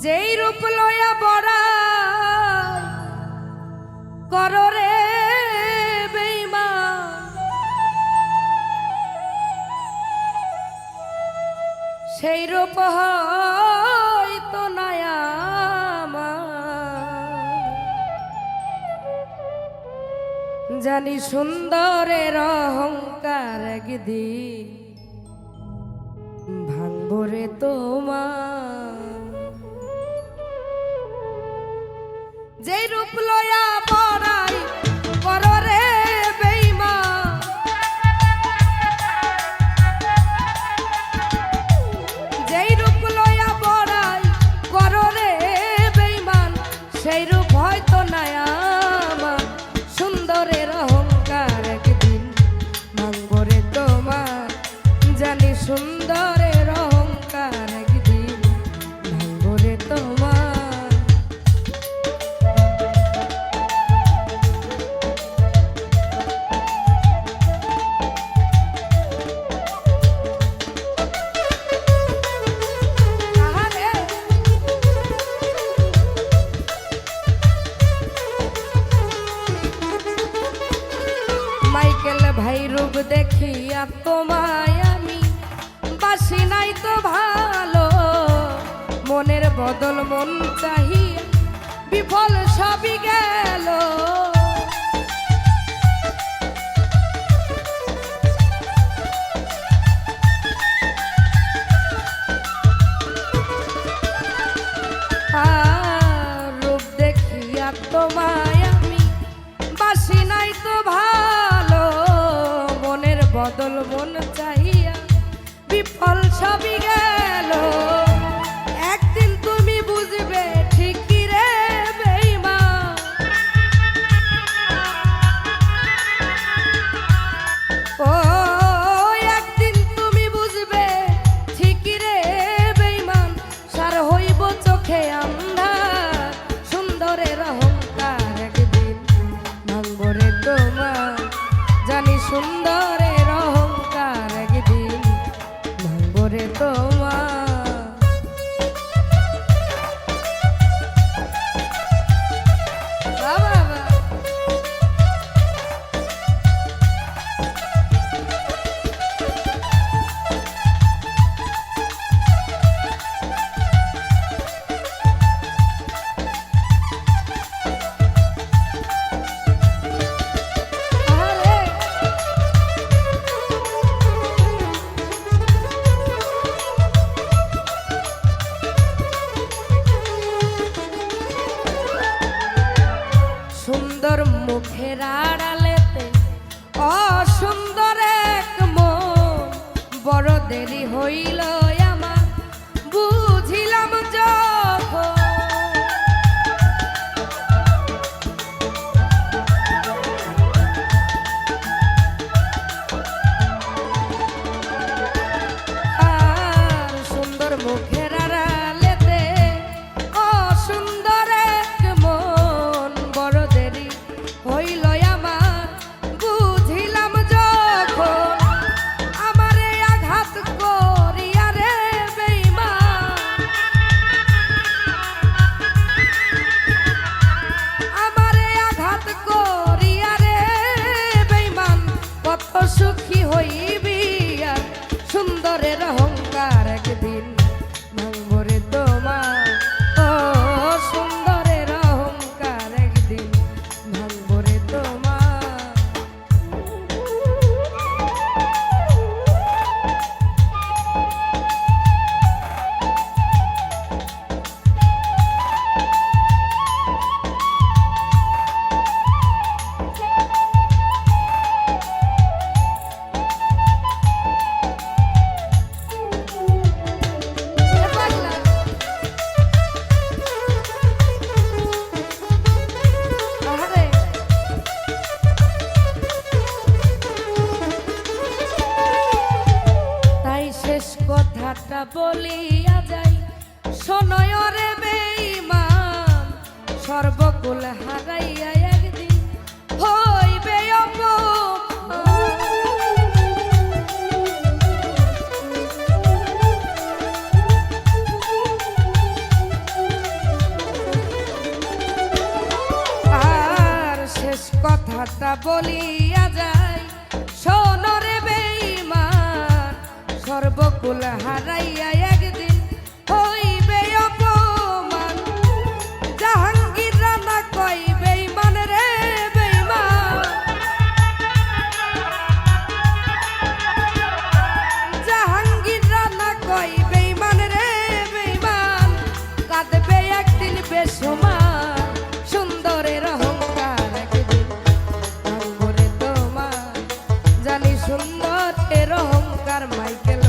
যেই রূপ লয়া বড়া কর রে বেইমা সেই রূপ হয়তো নয়া জানি সুন্দরের অহংকার গিদি ভাঙবরে তোমার। যে রূপ লয়া ভাই রূপ দেখিয়া তোমায় আমি বাসি নাই তো ভালো। মনের বদল মন চাহি সুন্দর মুখের আড়ালেতে অসুন্দর এক মন। বড় দেরি হইল বলিয়া যাই। শোনয় রে বেঈমান সর্বকুল হারাইয়া একদিন হইবে আর শেষ কথাটা বলি সর্বকুল হারাইয়া একদিন হইবে অপমান। জাহাঙ্গীর রানা কয় বেইমান রে বেইমান জাহাঙ্গীর রানা কয় বেইমান রে বেইমান কাঁদবে একদিন বেসমান সুন্দর এর অহংকার, মাইকেল